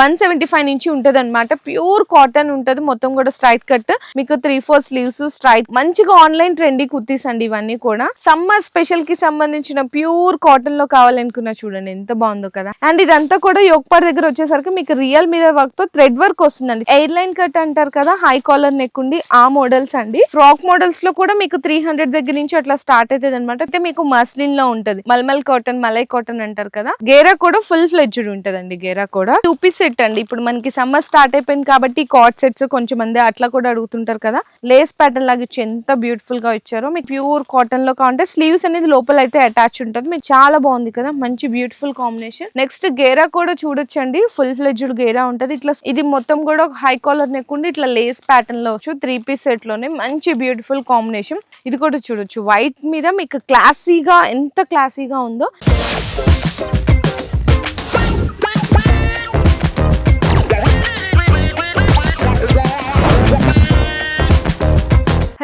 One seventy five నుంచి ఉంటుంది అనమాట ప్యూర్ కాటన్ ఉంటది. మొత్తం కూడా స్ట్రైట్ కట్. మీకు త్రీ ఫోర్ స్లీవ్స్ స్ట్రైట్ మంచిగా ఆన్లైన్ ట్రెండీ కుర్తీస్ అండి ఇవన్నీ కూడా. సమ్మర్ స్పెషల్కి సంబంధించిన ప్యూర్ కాటన్లో కావాలనుకున్నా చూడండి ఎంత బాగుందో కదా. అండ్ ఇదంతా కూడా యోగపాడ్ దగ్గర వచ్చేసరికి మీకు రియల్ మిరర్ వర్క్తో థ్రెడ్ వర్క్ వస్తుందండి. ఎయిర్ లైన్ కట్ అంటారు కదా హై కాలర్ నెక్ ఉండి ఆ మోడల్స్ అండి. ఫ్రాక్ మోడల్స్లో కూడా మీకు త్రీ హండ్రెడ్ దగ్గర నుంచి అట్లా స్టార్ట్ అవుతుంది అనమాట అయితే మీకు మస్లిన్లో ఉంటది. మల్మల్ కాటన్ మలై కాటన్ అంటారు కదా. గేరా కూడా ఫుల్ ఫ్లెడ్జ్డ్ ఉంటదండి గేరా కూడా. టూ పీస్ సెట్ అండి. ఇప్పుడు మనకి సమ్మర్ స్టార్ట్ అయిపోయింది కాబట్టి కాట్ సెట్స్ కొంచెం మంది అట్లా కూడా అడుగుతుంటారు కదా. లేస్ ప్యాటర్న్ లాగా ఇచ్చి ఎంత బ్యూటిఫుల్గా ఇచ్చారో మీకు ప్యూర్ కాటన్లో కావాలంటే స్లీవ్స్ అనేది లోపల అయితే అటాచ్ ఉంటుంది. మీకు చాలా బాగుంది కదా. మంచి బ్యూటిఫుల్ కాంబినేషన్ నెక్స్ట్ గేరా కూడా చూడొచ్చండి. ఫుల్ ఫ్లెడ్జ్డ్ గేరా ఉంటది. ఇట్లా ఇది మొత్తం కూడా హై కాలర్ నెక్ ఉండి ఇట్లా లేస్ ప్యాటర్న్లో వచ్చు త్రీ పీస్ సెట్లోనే మంచి బ్యూటిఫుల్ కాంబినేషన్ ఇది కూడా చూడొచ్చు. వైట్ మీద మీకు క్లాసీగా ఎంత క్లాసీగా ఉందో.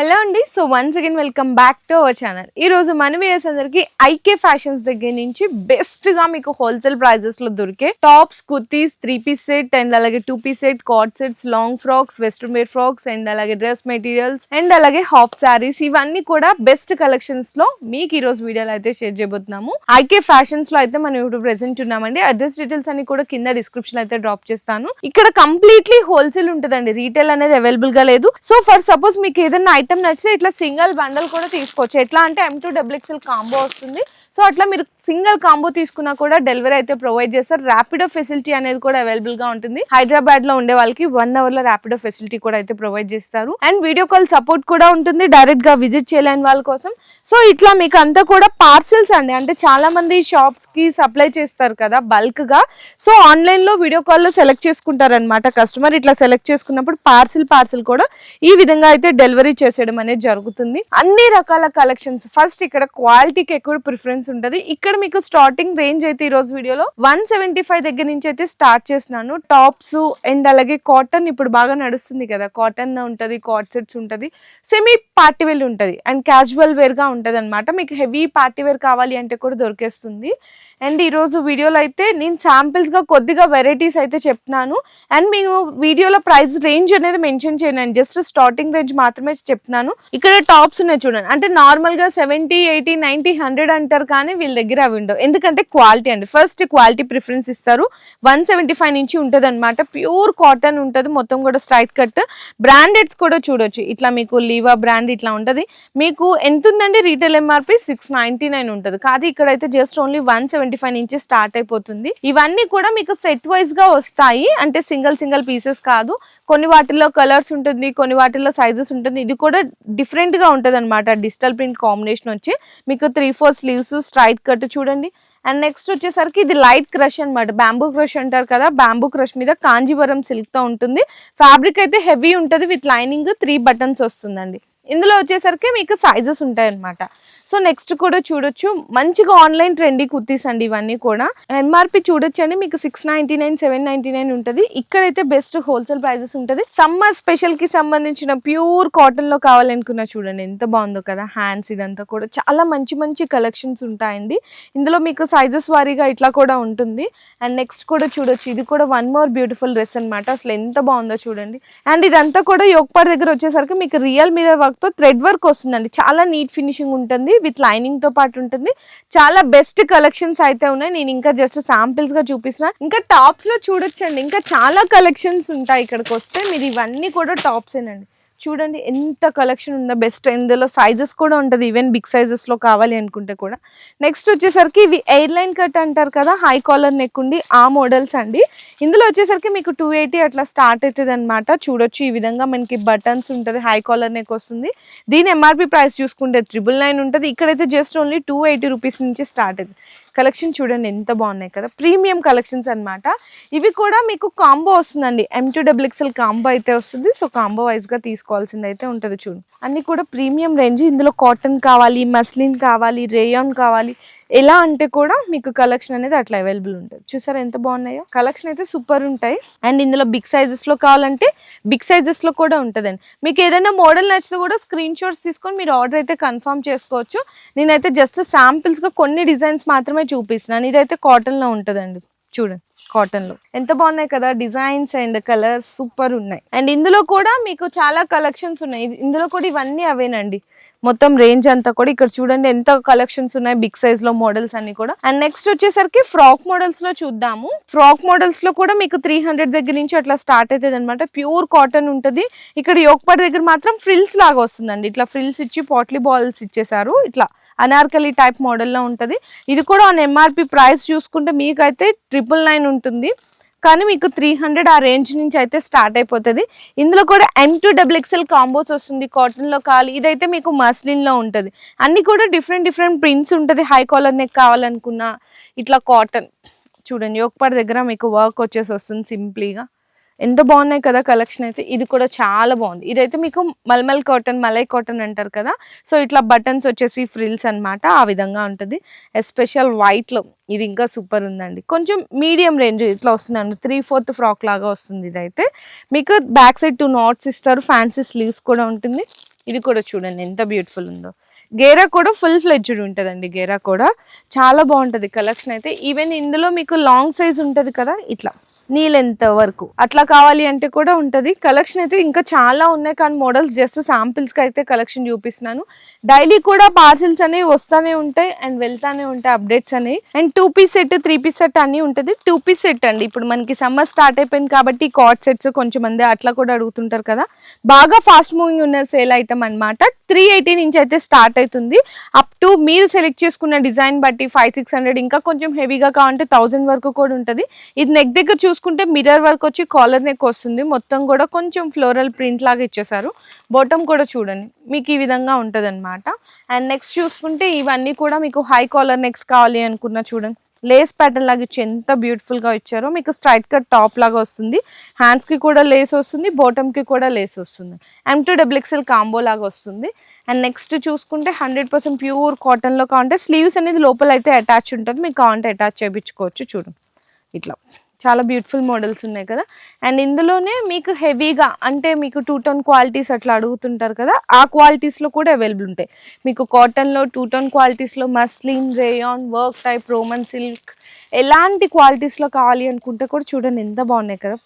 హలో అండి. So once again welcome back to our channel ఈ రోజు మన వ్యూయర్స్ అందరికి ఐకే ఫ్యాషన్స్ దగ్గర నుంచి బెస్ట్గా మీకు హోల్సేల్ ప్రైజెస్లో దొరికే tops kurtis three piece set and అలాగే two piece set cord sets long frocks western wear frocks and అలాగే డ్రెస్ మెటీరియల్స్ అండ్ అలాగే హాఫ్ శారీస్ ఇవన్నీ కూడా బెస్ట్ కలెక్షన్స్లో మీకు ఈ రోజు వీడియోలో అయితే షేర్ చేయబోతున్నాము. ఐకే ఫ్యాషన్స్లో అయితే మనం ఇప్పుడు ప్రెసెంట్ ఉన్నామండి. అడ్రస్ డీటెయిల్స్ అన్ని కూడా కింద డిస్క్రిప్షన్ అయితే డ్రాప్ చేస్తాను. ఇక్కడ కంప్లీట్లీ హోల్సేల్ ఉంటుందండి. రీటైల్ అనేది అవైలబుల్గా లేదు. సో ఫర్ సపోజ్ మీకు ఏదైనా ఐటమ్ నచ్చితే ఇట్లా సింగిల్ బండల్ కూడా తీసుకోవచ్చు. ఎట్లా అంటే ఎం టూ డబుల్ కాంబో వస్తుంది. సో అట్లా మీరు సింగిల్ కాంబో తీసుకున్నా కూడా డెలివరీ అయితే ప్రొవైడ్ చేస్తారు. ర్యాపిడో ఫెసిలిటీ అనేది కూడా అవైలబుల్గా ఉంటుంది. హైదరాబాద్లో ఉండే వాళ్ళకి వన్ అవర్లో ర్యాపిడో ఫెసిలిటీ కూడా అయితే ప్రొవైడ్ చేస్తారు. అండ్ వీడియో కాల్ సపోర్ట్ కూడా ఉంటుంది. డైరెక్ట్గా విజిట్ చేయలేని వాళ్ళ కోసం. సో ఇట్లా మీకు అంతా కూడా పార్సిల్స్ అండి. అంటే చాలా మంది షాప్స్కి సప్లై చేస్తారు కదా బల్క్గా. సో ఆన్లైన్లో వీడియో కాల్లో సెలెక్ట్ చేసుకుంటారు అనమాట కస్టమర్ ఇట్లా సెలెక్ట్ చేసుకున్నప్పుడు పార్సిల్ పార్సిల్ కూడా ఈ విధంగా అయితే డెలివరీ చేసే చేసేయడం అనేది జరుగుతుంది. అన్ని రకాల కలెక్షన్స్ ఫస్ట్ ఇక్కడ క్వాలిటీకి ఎక్కువ ప్రిఫరెన్స్ ఉంటుంది. ఇక్కడ మీకు స్టార్టింగ్ రేంజ్ అయితే ఈ రోజు వీడియోలో వన్ సెవెంటీ ఫైవ్ దగ్గర నుంచి అయితే స్టార్ట్ చేసినాను టాప్స్ అండ్ అలాగే కాటన్ ఇప్పుడు బాగా నడుస్తుంది కదా. కాటన్ ఉంటది కాట్ సెట్స్ ఉంటది. సెమీ పార్టీ వేర్ ఉంటది. అండ్ క్యాజువల్ వేర్గా ఉంటది అనమాట మీకు హెవీ పార్టీ వేర్ కావాలి అంటే కూడా దొరికేస్తుంది. అండ్ ఈరోజు వీడియోలో అయితే నేను samples గా కొద్దిగా వెరైటీస్ అయితే చెప్తున్నాను. అండ్ మేము వీడియోలో ప్రైస్ రేంజ్ అనేది మెన్షన్ చేయను. జస్ట్ స్టార్టింగ్ రేంజ్ మాత్రమే చెప్తున్నాను. ఇక్కడ టాప్స్ ఉన్నాయి చూడండి. అంటే నార్మల్గా సెవెంటీ ఎయిటీ నైన్టీ హండ్రెడ్ అంటారు కానీ వీళ్ళ దగ్గర అవి ఉండవు. ఎందుకంటే క్వాలిటీ అండి. ఫస్ట్ క్వాలిటీ ప్రిఫరెన్స్ ఇస్తారు. వన్ సెవెంటీ ఫైవ్ నుంచి ఉంటుంది అనమాట ప్యూర్ కాటన్ ఉంటుంది. మొత్తం కూడా స్ట్రైట్ కట్ బ్రాండెడ్స్ కూడా చూడొచ్చు. ఇట్లా మీకు లీవా బ్రాండ్ ఇట్లా ఉంటుంది. మీకు ఎంత ఉందండి retail MRP six ninety nine ఉంటుంది. కాదు ఇక్కడైతే just only one seventy five నుంచి స్టార్ట్ అయిపోతుంది. ఇవన్నీ కూడా మీకు సెట్ వైజ్గా వస్తాయి. అంటే సింగిల్ సింగిల్ పీసెస్ కాదు. కొన్ని వాటిల్లో కలర్స్ ఉంటుంది కొన్ని వాటిల్లో సైజెస్ ఉంటుంది. ఇది కూడా కూడా డిఫరెంట్గా ఉంటుంది అనమాట డిజిటల్ ప్రింట్ కాంబినేషన్ వచ్చి మీకు three four sleeves straight cut చూడండి. అండ్ నెక్స్ట్ వచ్చేసరికి ఇది లైట్ క్రష్ అనమాట బ్యాంబూ క్రష్ అంటారు కదా బ్యాంబూ క్రష్ మీద కాంజీవరం సిల్క్తో ఉంటుంది. ఫ్యాబ్రిక్ అయితే హెవీ ఉంటుంది విత్ లైనింగ్ త్రీ బటన్స్ వస్తుందండి. ఇందులో వచ్చేసరికి మీకు సైజెస్ ఉంటాయి అనమాట సో నెక్స్ట్ కూడా చూడొచ్చు. మంచిగా ఆన్లైన్ ట్రెండీ కుర్తీస్ అండి ఇవన్నీ కూడా. ఎంఆర్పి చూడొచ్చు అండి మీకు six ninety nine seven ninety nine ఉంటుంది. ఇక్కడైతే బెస్ట్ హోల్సేల్ ప్రైజెస్ ఉంటుంది. సమ్మర్ స్పెషల్కి సంబంధించిన ప్యూర్ కాటన్లో కావాలనుకున్నా చూడండి ఎంత బాగుందో కదా. హ్యాండ్స్ ఇదంతా కూడా చాలా మంచి మంచి కలెక్షన్స్ ఉంటాయండి. ఇందులో మీకు సైజెస్ వారీగా ఇట్లా కూడా ఉంటుంది. అండ్ నెక్స్ట్ కూడా చూడొచ్చు. ఇది కూడా వన్ మోర్ బ్యూటిఫుల్ డ్రెస్ అన్నమాట. అసలు ఎంత బాగుందో చూడండి. అండ్ ఇదంతా కూడా యోగపాడ్ దగ్గర వచ్చేసరికి మీకు రియల్ మిరర్ వర్క్ వర్క్తో థ్రెడ్ వర్క్ వస్తుందండి. చాలా నీట్ ఫినిషింగ్ ఉంటుంది విత్ లైనింగ్తో పాటు ఉంటుంది. చాలా బెస్ట్ కలెక్షన్స్ అయితే ఉన్నాయి. నేను ఇంకా జస్ట్ శాంపిల్స్గా చూపిస్తున్నా. ఇంకా టాప్స్లో చూడొచ్చండి. ఇంకా చాలా కలెక్షన్స్ ఉంటాయి ఇక్కడికి వస్తే మీరు ఇవన్నీ కూడా టాప్సేనండి చూడండి ఎంత కలెక్షన్ ఉందో. బెస్ట్ ఇందులో సైజెస్ కూడా ఉంటుంది. ఈవెన్ బిగ్ సైజెస్లో కావాలి అనుకుంటే కూడా. నెక్స్ట్ వచ్చేసరికి ఇవి ఎయిర్ లైన్ కట్ అంటారు కదా హై కాలర్ నెక్ ఉండి ఆ మోడల్స్ అండి. ఇందులో వచ్చేసరికి మీకు టూ ఎయిటీ అట్లా స్టార్ట్ అవుతుంది అనమాట చూడొచ్చు ఈ విధంగా మనకి బటన్స్ ఉంటుంది హై కాలర్ నెక్ వస్తుంది. దీని ఎంఆర్పి ప్రైస్ చూసుకుంటే త్రిబుల్ నైన్ ఉంటుంది. ఇక్కడైతే just only two eighty rupees నుంచి స్టార్ట్ అవుతుంది కలెక్షన్ చూడండి ఎంత బాగున్నాయి కదా. ప్రీమియం కలెక్షన్స్ అనమాట ఇవి కూడా మీకు కాంబో వస్తుందండి. ఎం టూ డబ్ల్యూఎక్స్ఎల్ కాంబో అయితే వస్తుంది. సో కాంబో వైజ్గా తీసుకోవాల్సింది అయితే ఉంటుంది చూడు. అన్ని కూడా ప్రీమియం రేంజ్. ఇందులో కాటన్ కావాలి మస్లిన్ కావాలి రేయాన్ కావాలి. ఎలా అంటే కూడా మీకు కలెక్షన్ అనేది అట్లా అవైలబుల్ ఉంటుంది. చూసారా ఎంత బాగున్నాయో? కలెక్షన్ అయితే సూపర్ ఉంటాయి. అండ్ ఇందులో బిగ్ సైజెస్లో కావాలంటే బిగ్ సైజెస్లో కూడా ఉంటుందండి. మీకు ఏదైనా మోడల్ నచ్చితే కూడా స్క్రీన్ షాట్స్ తీసుకొని మీరు ఆర్డర్ అయితే కన్ఫర్మ్ చేసుకోవచ్చు. నేనైతే జస్ట్ శాంపిల్స్గా కొన్ని డిజైన్స్ మాత్రమే చూపిస్తున్నాను ఇదైతే కాటన్లో ఉంటుందండి. చూడండి కాటన్లో ఎంత బాగున్నాయి కదా డిజైన్స్ అండ్ కలర్స్ సూపర్ ఉన్నాయి. అండ్ ఇందులో కూడా మీకు చాలా కలెక్షన్స్ ఉన్నాయి. ఇందులో కూడా ఇవన్నీ అవేనండి. మొత్తం రేంజ్ అంతా కూడా ఇక్కడ చూడండి ఎంత కలెక్షన్స్ ఉన్నాయి బిగ్ సైజ్లో మోడల్స్ అన్ని కూడా. అండ్ నెక్స్ట్ వచ్చేసరికి ఫ్రాక్ మోడల్స్లో చూద్దాము. ఫ్రాక్ మోడల్స్లో కూడా మీకు త్రీ హండ్రెడ్ దగ్గర నుంచి అట్లా స్టార్ట్ అవుతుంది అనమాట ప్యూర్ కాటన్ ఉంటుంది. ఇక్కడ యోక్పాటి దగ్గర మాత్రం ఫ్రిల్స్ లాగా వస్తుందండి. ఇట్లా ఫ్రిల్స్ ఇచ్చి పాట్లీ బాల్స్ ఇచ్చేసారు. ఇట్లా అనార్కలి టైప్ మోడల్లో ఉంటుంది. ఇది కూడా ఆన్ ఎంఆర్పి ప్రైస్ చూసుకుంటే మీకైతే ట్రిపుల్ నైన్ ఉంటుంది. కానీ మీకు త్రీ హండ్రెడ్ ఆ రేంజ్ నుంచి అయితే స్టార్ట్ అయిపోతుంది. ఇందులో కూడా M to double XL combos వస్తుంది. కాటన్లో కావాలి. ఇదైతే మీకు మస్లిన్లో ఉంటుంది. అన్ని కూడా డిఫరెంట్ డిఫరెంట్ ప్రింట్స్ ఉంటుంది. హై కాలర్ నెక్ కావాలనుకున్నా ఇట్లా కాటన్ చూడండి ఒకపాటి దగ్గర మీకు వర్క్ వచ్చేసి వస్తుంది సింప్లీగా. ఎంత బాగున్నాయి కదా కలెక్షన్ అయితే. ఇది కూడా చాలా బాగుంది. ఇదైతే మీకు మల్మల్ కాటన్ మలై కాటన్ అంటారు కదా. సో ఇట్లా బటన్స్ వచ్చేసి ఫ్రిల్స్ అన్నమాట. ఆ విధంగా ఉంటుంది. ఎస్పెషల్ వైట్లో ఇది ఇంకా సూపర్ ఉందండి. కొంచెం మీడియం రేంజ్ ఇట్లా వస్తుందండి. త్రీ ఫోర్త్ ఫ్రాక్ లాగా వస్తుంది ఇదైతే. మీకు బ్యాక్ సైడ్ టూ నాట్స్ ఇస్తారు. ఫ్యాన్సీ స్లీవ్స్ కూడా ఉంటుంది. ఇది కూడా చూడండి ఎంత బ్యూటిఫుల్ ఉందో. గేరా కూడా ఫుల్ ఫ్లెడ్జ్డ్ ఉంటుందండి. గేరా కూడా. చాలా బాగుంటుంది. కలెక్షన్ అయితే. ఈవెన్ ఇందులో మీకు లాంగ్ సైజ్ ఉంటుంది కదా. ఇట్లా. నీ లెంత్ వరకు. అట్లా కావాలి అంటే కూడా ఉంటుంది. కలెక్షన్ అయితే ఇంకా చాలా ఉన్నాయి కానీ మోడల్స్ జస్ట్ శాంపిల్స్కి అయితే కలెక్షన్ చూపిస్తున్నాను. డైలీ కూడా పార్సిల్స్ అనేవి వస్తూనే ఉంటాయి అండ్ వెళ్తానే ఉంటాయి అప్డేట్స్ అనేవి. And two piece set three piece set అన్నీ ఉంటుంది. టూ పీస్ సెట్ అండి. ఇప్పుడు మనకి సమ్మర్ స్టార్ట్ అయిపోయింది కాబట్టి కాట్ సెట్స్ కొంచెం మంది అట్లా కూడా అడుగుతుంటారు కదా. బాగా ఫాస్ట్ మూవింగ్ ఉన్న సేల్ ఐటమ్ అన్నమాట. త్రీ ఎయిటీ నుంచి అయితే స్టార్ట్ అవుతుంది. అప్ టు మీరు సెలెక్ట్ చేసుకున్న డిజైన్ బట్టి ఫైవ్ సిక్స్ హండ్రెడ్ ఇంకా కొంచెం హెవీగా కావాలంటే థౌజండ్ వరకు కూడా ఉంటుంది. ఇది నెక్ దగ్గర చూసుకుంటే మిర్రర్ వర్క్ వచ్చి కాలర్ నెక్ వస్తుంది. మొత్తం కూడా కొంచెం ఫ్లోరల్ ప్రింట్ లాగా ఇచ్చేసారు బాటమ్ కూడా చూడండి. మీకు ఈ విధంగా ఉంటుంది అనమాట అండ్ నెక్స్ట్ చూసుకుంటే ఇవన్నీ కూడా మీకు హై కాలర్ నెక్స్ కావాలి అనుకున్నా చూడండి. లేస్ ప్యాటర్న్ లాగా ఇచ్చి ఎంత బ్యూటిఫుల్గా ఇచ్చారో మీకు స్ట్రైట్ కట్ టాప్ లాగా వస్తుంది. హ్యాండ్స్కి కూడా లేస్ వస్తుంది. బాటమ్కి కూడా లేస్ వస్తుంది. ఎం టూ డబుల్ కాంబో లాగా వస్తుంది. అండ్ నెక్స్ట్ చూసుకుంటే హండ్రెడ్ పర్సెంట్ ప్యూర్ కాటన్లో కావాలంటే స్లీవ్స్ అనేది లోపల అయితే అటాచ్ ఉంటుంది. మీకు కావాలంటే అటాచ్ చేయించుకోవచ్చు చూడండి. ఇట్లా. చాలా బ్యూటిఫుల్ మోడల్స్ ఉన్నాయి కదా. అండ్ ఇందులోనే మీకు హెవీగా అంటే మీకు టూ టోన్ క్వాలిటీస్ అట్లా అడుగుతుంటారు కదా ఆ క్వాలిటీస్లో కూడా అవైలబుల్ ఉంటాయి. మీకు కాటన్లో two tone క్వాలిటీస్లో muslin rayon work type Roman silk ఎలాంటి క్వాలిటీస్లో కావాలి అనుకుంటే కూడా చూడండి ఎంత బాగున్నాయి కదా.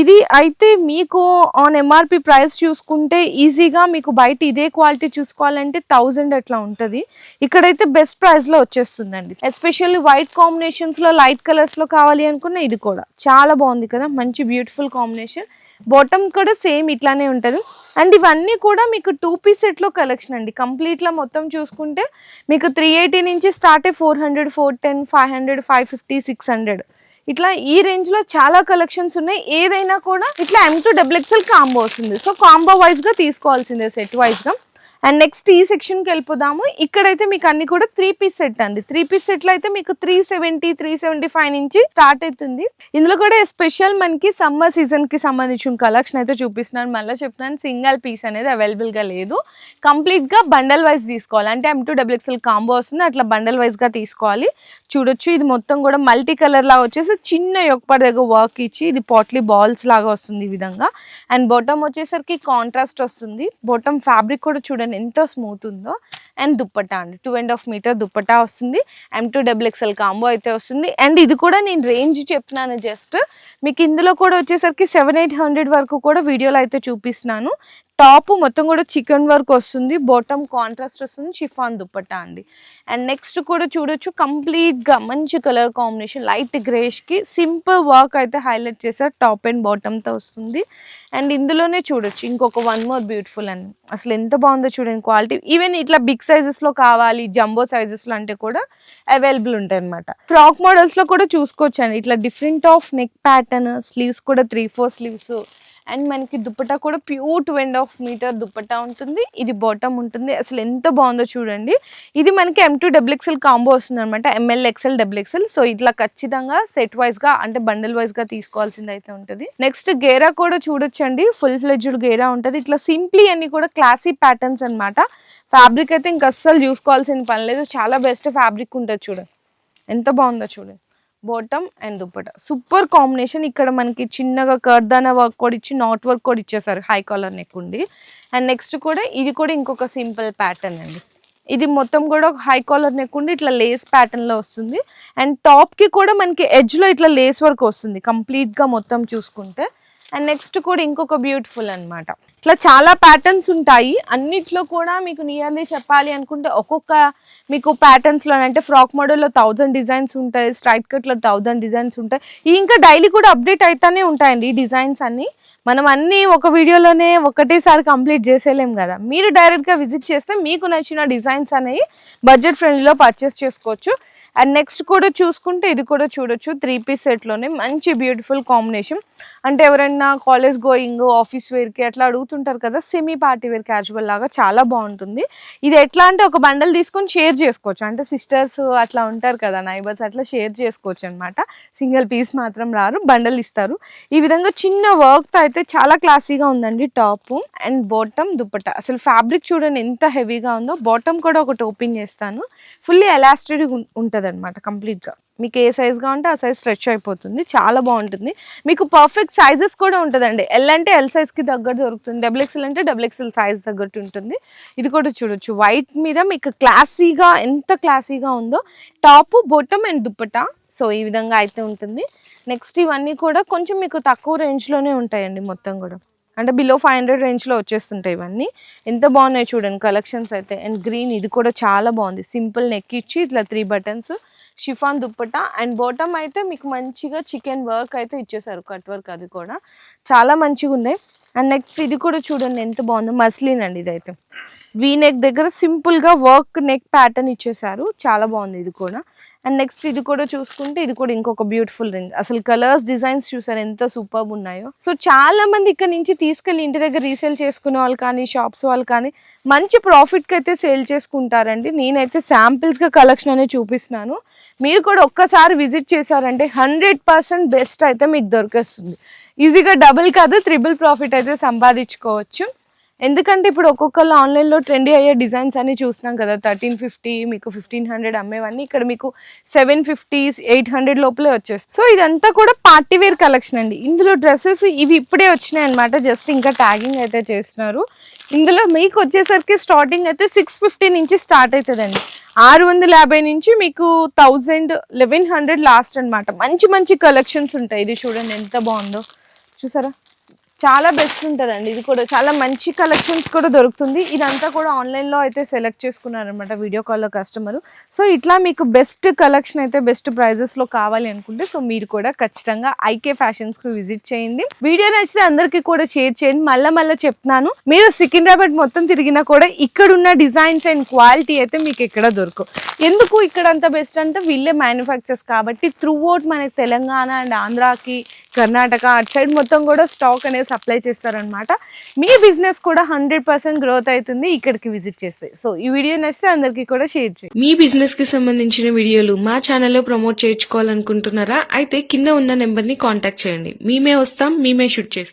ఇది అయితే మీకు ఆన్ ఎంఆర్పి ప్రైస్ చూసుకుంటే ఈజీగా మీకు బయట ఇదే క్వాలిటీ చూసుకోవాలంటే థౌజండ్ అట్లా ఉంటుంది. ఇక్కడైతే బెస్ట్ ప్రైస్లో వచ్చేస్తుందండి. ఎస్పెషల్లీ వైట్ కాంబినేషన్స్లో లైట్ కలర్స్లో కావాలి అనుకున్న ఇది కూడా. చాలా బాగుంది కదా మంచి బ్యూటిఫుల్ కాంబినేషన్ బాటమ్ కూడా సేమ్ ఇట్లానే ఉంటుంది. అండ్ ఇవన్నీ కూడా మీకు టూ పీస్ సెట్లో కలెక్షన్ అండి. కంప్లీట్లో మొత్తం చూసుకుంటే మీకు త్రీ ఎయిటీ నుంచి స్టార్ట్ అయ్యి four hundred four ten five hundred five fifty six hundred ఇట్లా ఈ రేంజ్లో చాలా కలెక్షన్స్ ఉన్నాయి. ఏదైనా కూడా ఇట్లా M to double XL combo వస్తుంది. సో కాంబో వైజ్గా తీసుకోవాల్సిందే సెట్ వైజ్గా. అండ్ నెక్స్ట్ ఈ సెక్షన్కి వెళ్ళిపోదాము. ఇక్కడైతే మీకు అన్ని కూడా త్రీ పీస్ సెట్ అండి. త్రీ పీస్ సెట్లో అయితే మీకు three seventy three seventy five నుంచి స్టార్ట్ అవుతుంది. ఇందులో కూడా స్పెషల్ మనకి సమ్మర్ సీజన్కి సంబంధించిన కలెక్షన్ అయితే చూపిస్తున్నాను. మళ్ళీ చెప్తున్నాను సింగల్ పీస్ అనేది అవైలబుల్గా లేదు. కంప్లీట్గా బండల్ వైజ్ తీసుకోవాలి. అంటే ఎం టూ డబుల్ కాంబో వస్తుంది. అట్లా బండల్ వైజ్గా తీసుకోవాలి. చూడొచ్చు ఇది మొత్తం కూడా మల్టీ కలర్ లాగా వచ్చేసి చిన్న యొక్కపడి దగ్గర వర్క్ ఇచ్చి ఇది పాట్లీ బాల్స్ లాగా వస్తుంది ఈ విధంగా. అండ్ బొటమ్ వచ్చేసరికి కాంట్రాస్ట్ వస్తుంది. బొటమ్ ఫ్యాబ్రిక్ కూడా చూడండి. ఎంత స్మూత్ ఉందో. అండ్ దుప్పటా అండి. Two and half metre dupatta వస్తుంది. M to double XL combo అయితే వస్తుంది. అండ్ ఇది కూడా నేను రేంజ్ చెప్తున్నాను జస్ట్ మీకు ఇందులో కూడా వచ్చేసరికి సెవెన్ ఎయిట్ హండ్రెడ్ వరకు కూడా వీడియోలో అయితే చూపిస్తున్నాను. టాప్ మొత్తం కూడా చికెన్ వర్క్ వస్తుంది. బాటమ్ కాంట్రాస్ట్ వస్తుంది. షిఫాన్ దుప్పట్టా అండి. అండ్ నెక్స్ట్ కూడా చూడొచ్చు. కంప్లీట్గా మంచి కలర్ కాంబినేషన్ లైట్ గ్రేష్కి సింపుల్ వర్క్ అయితే హైలైట్ చేశారు. టాప్ అండ్ బాటమ్తో వస్తుంది. అండ్ ఇందులోనే చూడొచ్చు. ఇంకొక వన్ మోర్ బ్యూటిఫుల్ అండి అసలు ఎంత బాగుందో చూడండి క్వాలిటీ. ఈవెన్ ఇట్లా బిగ్ సైజెస్లో కావాలి జంబో సైజెస్లో అంటే కూడా అవైలబుల్ ఉంటాయి అనమాట ఫ్రాక్ మోడల్స్లో కూడా చూసుకోవచ్చు అండి ఇట్లా different of neck pattern sleeves కూడా త్రీ ఫోర్ స్లీవ్స్ అండ్ మనకి దుప్పటా కూడా pure two and half metre dupatta ఉంటుంది. ఇది బాటమ్ ఉంటుంది. అసలు ఎంత బాగుందో చూడండి. ఇది మనకి ఎం టూ డబ్ల్యూఎక్సెల్ కాంబో వస్తుంది అనమాట ఎంఎల్ ఎక్స్ఎల్ డబ్ల్యూఎక్సెల్ సో ఇట్లా ఖచ్చితంగా సెట్ వైజ్గా అంటే బండిల్ వైజ్గా తీసుకోవాల్సింది అయితే ఉంటుంది. నెక్స్ట్ గేరా కూడా చూడొచ్చండి. ఫుల్ ఫ్లెడ్జ్డ్ గేరా ఉంటుంది. ఇట్లా సింప్లీ అన్ని కూడా క్లాసీ ప్యాటర్న్స్ అనమాట ఫ్యాబ్రిక్ అయితే ఇంక అస్సలు చూసుకోవాల్సిన పని లేదు. చాలా బెస్ట్ ఫ్యాబ్రిక్ ఉంటుంది చూడండి ఎంత బాగుందో చూడండి bottom and dupatta. Super combination ఇక్కడ మనకి చిన్నగా కర్దాన వర్క్ కూడా ఇచ్చి నాట్ వర్క్ కూడా ఇచ్చేసారు హై కాలర్ నెక్ ఉంది. అండ్ నెక్స్ట్ కూడా ఇది కూడా ఇంకొక సింపుల్ ప్యాటర్న్ అండి. ఇది మొత్తం కూడా ఒక హై కాలర్ నెక్ ఉండి ఇట్లా లేస్ ప్యాటర్న్లో వస్తుంది. అండ్ టాప్కి కూడా మనకి ఎడ్జ్లో ఇట్లా లేస్ వర్క్ వస్తుంది. కంప్లీట్గా మొత్తం చూసుకుంటే. అండ్ నెక్స్ట్ కూడా ఇంకొక బ్యూటిఫుల్ అనమాట ఇట్లా చాలా ప్యాటర్న్స్ ఉంటాయి. అన్నిట్లో కూడా మీకు నియర్లీ చెప్పాలి అనుకుంటే ఒక్కొక్క మీకు ప్యాటర్న్స్లో అంటే ఫ్రాక్ మోడల్లో థౌజండ్ డిజైన్స్ ఉంటాయి స్ట్రైట్ కట్లో థౌజండ్ డిజైన్స్ ఉంటాయి. ఇంకా డైలీ కూడా అప్డేట్ అవుతానే ఉంటాయండి ఈ డిజైన్స్ అన్నీ. మనం అన్నీ ఒక వీడియోలోనే ఒకటేసారి కంప్లీట్ చేసేలేం కదా. మీరు డైరెక్ట్గా విజిట్ చేస్తే మీకు నచ్చిన డిజైన్స్ అనేవి బడ్జెట్ ఫ్రెండ్లీలో పర్చేస్ చేసుకోవచ్చు. అండ్ నెక్స్ట్ కూడా చూసుకుంటే ఇది కూడా చూడొచ్చు. త్రీ పీస్ సెట్లోనే మంచి బ్యూటిఫుల్ కాంబినేషన్ అంటే ఎవరైనా కాలేజ్ గోయింగ్ ఆఫీస్ వేర్కి అట్లా అడుగుతుంటారు కదా సెమీ పార్టీ వేర్ క్యాజువల్ లాగా చాలా బాగుంటుంది. ఇది ఎట్లా అంటే ఒక బండల్ తీసుకొని షేర్ చేసుకోవచ్చు. అంటే సిస్టర్స్ అట్లా ఉంటారు కదా నైబర్స్ అట్లా షేర్ చేసుకోవచ్చు అనమాట సింగిల్ పీస్ మాత్రం రారు బండల్ ఇస్తారు. ఈ విధంగా చిన్న వర్క్ అయితే చాలా క్లాసీగా ఉందండి టాప్ అండ్ బాటమ్ దుప్పట. అసలు ఫ్యాబ్రిక్ చూడండి ఎంత హెవీగా ఉందో బాటమ్ కూడా ఒకటి ఓపెన్ చేస్తాను. ఫుల్లీ ఎలాస్టిక్ ఉంటుంది అనమాట కంప్లీట్గా మీకు ఏ సైజ్గా ఉంటే ఆ సైజ్ స్ట్రెచ్ అయిపోతుంది. చాలా బాగుంటుంది. మీకు పర్ఫెక్ట్ సైజెస్ కూడా ఉంటుందండి. ఎల్ అంటే ఎల్ సైజ్కి తగ్గట్టు దొరుకుతుంది. డబుల్ ఎక్స్ఎల్ అంటే డబుల్ ఎక్స్ఎల్ సైజ్ తగ్గట్టు ఉంటుంది. ఇది కూడా చూడొచ్చు. వైట్ మీద మీకు క్లాసీగా ఎంత క్లాసీగా ఉందో top bottom and dupatta so ఈ విధంగా అయితే ఉంటుంది. నెక్స్ట్ ఇవన్నీ కూడా కొంచెం మీకు తక్కువ రేంజ్లోనే ఉంటాయండి మొత్తం కూడా. అంటే బిలో ఫైవ్ హండ్రెడ్ రేంజ్లో వచ్చేస్తుంటాయి ఇవన్నీ. ఎంత బాగున్నాయి చూడండి కలెక్షన్స్ అయితే. అండ్ గ్రీన్ ఇది కూడా చాలా బాగుంది. సింపుల్ నెక్ ఇచ్చి ఇట్లా three buttons chiffon dupatta and bottom అయితే మీకు మంచిగా చికెన్ వర్క్ అయితే ఇచ్చేసారు. కట్ వర్క్ అది కూడా. చాలా మంచిగా ఉంది అండ్ నెక్స్ట్ ఇది కూడా చూడండి ఎంత బాగుందో. మస్లిన్ అండి ఇదైతే. వీ నెక్ దగ్గర సింపుల్గా వర్క్ నెక్ ప్యాటర్న్ ఇచ్చేసారు. చాలా బాగుంది ఇది కూడా. అండ్ నెక్స్ట్ ఇది కూడా చూసుకుంటే ఇది కూడా ఇంకొక బ్యూటిఫుల్ రింగ్ అసలు కలర్స్ డిజైన్స్ చూసారు ఎంత సూపర్ ఉన్నాయో. సో చాలా మంది ఇక్కడ నుంచి తీసుకెళ్ళి ఇంటి దగ్గర రీసేల్ చేసుకునే వాళ్ళు కానీ షాప్స్ వాళ్ళు కానీ మంచి ప్రాఫిట్కి అయితే సేల్ చేసుకుంటారండి. నేనైతే శాంపిల్స్గా కలెక్షన్ అనేది చూపిస్తున్నాను. మీరు కూడా ఒక్కసారి విజిట్ చేశారంటే హండ్రెడ్ పర్సెంట్ బెస్ట్ అయితే మీకు దొరికేస్తుంది. ఈజీగా డబుల్ కాదు త్రిబుల్ ప్రాఫిట్ అయితే సంపాదించుకోవచ్చు. ఎందుకంటే ఇప్పుడు ఒక్కొక్కళ్ళు ఆన్లైన్లో ట్రెండీ అయ్యే డిజైన్స్ అన్ని చూసినాం కదా థర్టీన్ ఫిఫ్టీ మీకు ఫిఫ్టీన్ హండ్రెడ్ అమ్మేవన్నీ ఇక్కడ మీకు సెవెన్ ఫిఫ్టీస్ ఎయిట్ హండ్రెడ్ లోపలే వచ్చేస్తుంది. సో ఇదంతా కూడా పార్టీ వేర్ కలెక్షన్ అండి. ఇందులో డ్రెస్సెస్ ఇవి ఇప్పుడే వచ్చినాయి అనమాట జస్ట్ ఇంకా ట్యాగింగ్ అయితే చేస్తున్నారు. ఇందులో మీకు వచ్చేసరికి స్టార్టింగ్ అయితే సిక్స్ ఫిఫ్టీ నుంచి స్టార్ట్ అవుతుందండి. ఆరు వందల యాభై నుంచి మీకు థౌజండ్ లెవెన్ హండ్రెడ్ లాస్ట్ అనమాట మంచి మంచి కలెక్షన్స్ ఉంటాయి. ఇది చూడండి ఎంత బాగుందో. చూసారా? చాలా బెస్ట్ ఉంటుందండి. ఇది కూడా చాలా మంచి కలెక్షన్స్ కూడా దొరుకుతుంది. ఇదంతా కూడా ఆన్లైన్లో అయితే సెలెక్ట్ చేసుకున్నారనమాట వీడియో కాల్లో కస్టమర్ సో ఇట్లా మీకు బెస్ట్ కలెక్షన్ అయితే బెస్ట్ ప్రైజెస్లో కావాలి అనుకుంటే సో మీరు కూడా ఖచ్చితంగా ఐకే ఫ్యాషన్స్కి విజిట్ చేయండి. వీడియో నచ్చితే అందరికీ కూడా షేర్ చేయండి. మళ్ళీ మళ్ళీ చెప్తున్నాను మీరు సికింద్రాబాద్ మొత్తం తిరిగినా కూడా ఇక్కడున్న డిజైన్స్ అండ్ క్వాలిటీ అయితే మీకు ఎక్కడ దొరకవు ఎందుకు ఇక్కడ అంత బెస్ట్ అంటే వీళ్ళే మ్యానుఫ్యాక్చర్స్ కాబట్టి త్రూ అవుట్ మనకి తెలంగాణ అండ్ ఆంధ్రాకి కర్ణాటక అటు సైడ్ మొత్తం కూడా స్టాక్ అనేది సప్లై చేస్తారనమాట మీ బిజినెస్ కూడా హండ్రెడ్ పర్సెంట్ గ్రోత్ అవుతుంది ఇక్కడికి విజిట్ చేస్తే. సో ఈ వీడియో నచ్చితే అందరికీ కూడా షేర్ చేయండి. మీ బిజినెస్కి సంబంధించిన వీడియోలు మా ఛానల్లో ప్రమోట్ చేయించుకోవాలనుకుంటున్నారా? అయితే కింద ఉన్న నెంబర్ని కాంటాక్ట్ చేయండి. మేమే వస్తాం మేమే షూట్ చేస్తాం.